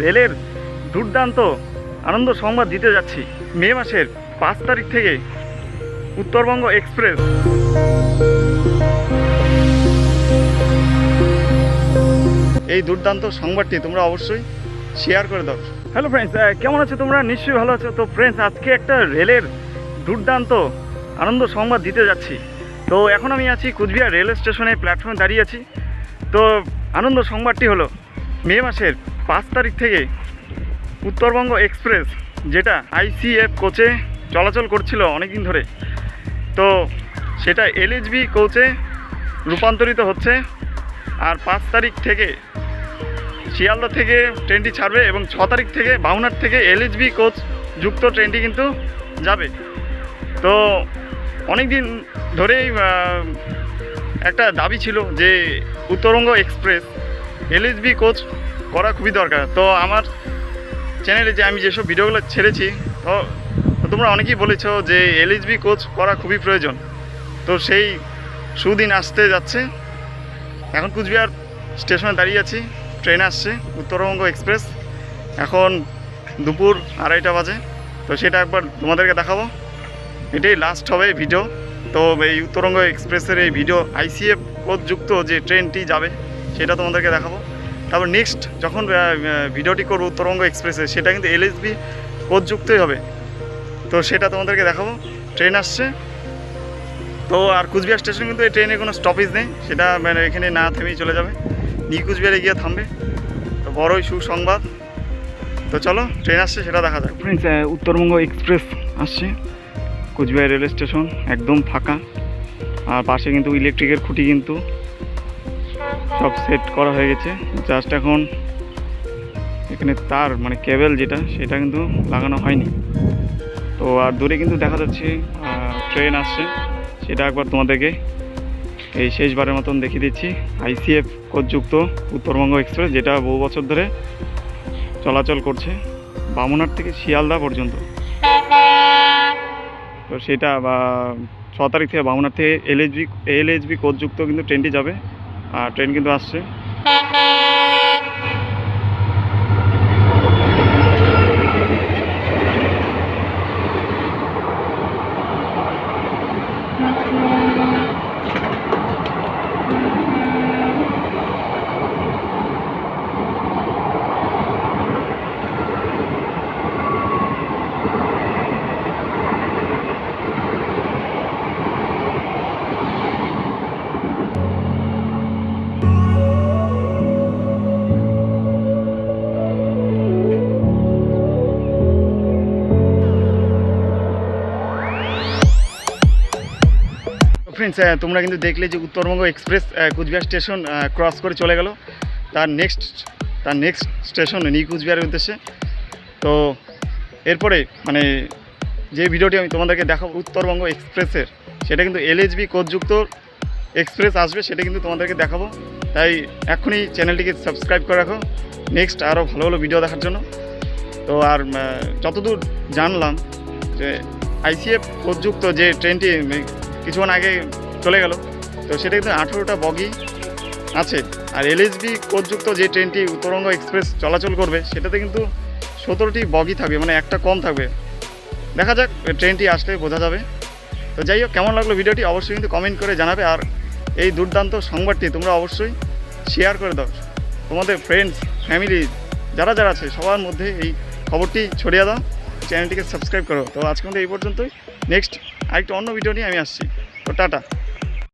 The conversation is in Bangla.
রেলের দুর্দান্ত আনন্দ সংবাদ দিতে যাচ্ছি। মে মাসের পাঁচ তারিখ থেকে উত্তরবঙ্গ এক্সপ্রেস। এই দুর্দান্ত সংবাদটি তোমরা অবশ্যই শেয়ার করে দাও। হ্যালো ফ্রেন্ডস কেমন আছো তোমরা? নিশ্চয়ই ভালো আছো। তো ফ্রেন্ডস আজকে একটা রেলের দুর্দান্ত আনন্দ সংবাদ দিতে যাচ্ছি। তো এখন আমি আছি কুচবিহার রেল স্টেশনে প্ল্যাটফর্মে দাঁড়িয়ে আছি। তো আনন্দ সংবাদটি হলো, মে মাসের পাঁচ তারিখ থেকে উত্তরবঙ্গ এক্সপ্রেস, যেটা আইসিএফ কোচে চলাচল করছিল অনেক দিন ধরে। তো সেটা এলএইচবি কোচে রূপান্তরিত হচ্ছে আর পাঁচ তারিখ থেকে শিয়ালদা থেকে ট্রেনটি ছাড়বে এবং ছ তারিখ থেকে বাউনার থেকে এলএইচবি কোচ যুক্ত ট্রেনটি কিন্তু যাবে। তো অনেক দিন ধরেই একটা দাবি ছিল যে উত্তরবঙ্গ এক্সপ্রেস এলএইচবি কোচ করা খুবই দরকার। তো আমার চ্যানেলে যে আমি যেসব ভিডিওগুলো ছেড়েছি, তো তোমরা অনেকেই বলেছ যে এলএইচবি কোচ করা খুবই প্রয়োজন। তো সেই সুদিন আসতে যাচ্ছে। এখন কুচবিহার স্টেশনে দাঁড়িয়ে আছি। ট্রেন আসছে উত্তরবঙ্গ এক্সপ্রেস। এখন দুপুর আড়াইটা বাজে। তো সেটা একবার তোমাদেরকে দেখাবো। এটাই লাস্ট হবে ভিডিও তো এই উত্তরবঙ্গ এক্সপ্রেসের এই ভিডিও আইসিএফ কোচ যুক্ত যে ট্রেনটি যাবে, সেটা তোমাদেরকে দেখাবো। তারপর নেক্সট যখন ভিডিওটি করব উত্তরবঙ্গ এক্সপ্রেসে, সেটা কিন্তু এলএসবি কোচযুক্তই হবে। তো সেটা তোমাদেরকে দেখাবো। ট্রেন আসছে। তো আর কুচবিহার স্টেশন কিন্তু এই ট্রেনে কোনো স্টপেজ নেই। সেটা মানে এখানে না থেমেই চলে যাবে। নিউ কুচবিহারে গিয়ে থামবে। তো বড়ই সুসংবাদ। তো চলো, ট্রেন আসছে, সেটা দেখা যাক। ফ্রেন্ডস উত্তরবঙ্গ এক্সপ্রেস আসছে। কুচবিহার রেল স্টেশন একদম ফাঁকা। আর পাশে কিন্তু ইলেকট্রিকের খুঁটি কিন্তু সব সেট করা হয়ে গেছে। জাস্ট এখন এখানে তার মানে কেবেল যেটা, সেটা কিন্তু লাগানো হয়নি। তো আর দূরে কিন্তু দেখা যাচ্ছে ট্রেন আসছে। সেটা একবার তোমাদেরকে এই শেষবারের মতন দেখিয়ে দিচ্ছি। আইসিএফ কোচযুক্ত উত্তরবঙ্গ এক্সপ্রেস যেটা বহু বছর ধরে চলাচল করছে বামুনহাট থেকে শিয়ালদা পর্যন্ত। তো সেটা, বা, ছ তারিখ থেকে বামুনার থেকে এলএইচবি এলএইচবি কোচযুক্ত কিন্তু ট্রেনটি যাবে। ট্রেন কিন্তু আসছে। ফ্রেন্ডস তোমরা কিন্তু দেখলে যে Uttarbanga express Cooch Behar station cross করে চলে গেল। তার নেক্সট তার নেক্সট স্টেশন নিউ কুচবিহারের উদ্দেশ্যে। তো এরপরে মানে যে ভিডিওটি আমি তোমাদেরকে দেখাবো উত্তরবঙ্গ এক্সপ্রেসের, সেটা কিন্তু এলএইচবি কোচযুক্ত এক্সপ্রেস আসবে, সেটা কিন্তু তোমাদেরকে দেখাবো। তাই এখনই চ্যানেলটিকে সাবস্ক্রাইব করে রাখো। নেক্সট আরও ভালো ভালো ভিডিও দেখার জন্য। তো আর যতদূর জানলাম যে আইসিএফ কোচযুক্ত যে ট্রেনটি কিছুক্ষণ আগে চলে গেল। তো সেটা কিন্তু আঠেরোটা বগি আছে। আর এলএসবি কোচযুক্ত যে ট্রেনটি উত্তরবঙ্গ এক্সপ্রেস চলাচল করবে, সেটাতে কিন্তু সতেরোটি বগি থাকবে মানে একটা কম থাকবে। দেখা যাক ট্রেনটি আসলে বোঝা যাবে। তো যাই হোক, কেমন লাগল ভিডিওটি অবশ্যই কিন্তু কমেন্ট করে জানাবে। আর এই দুর্দান্ত সংবাদটি তোমরা অবশ্যই শেয়ার করে দাও। তোমাদের ফ্রেন্ডস ফ্যামিলি যারা যারা আছে, সবার মধ্যে এই খবরটি ছড়িয়ে দাও। চ্যানেলটিকে সাবস্ক্রাইব করো। তো আজকে এই পর্যন্তই। নেক্সট আরেকটা অন্য ভিডিও নিয়ে আমি আসছি। তো টাটা।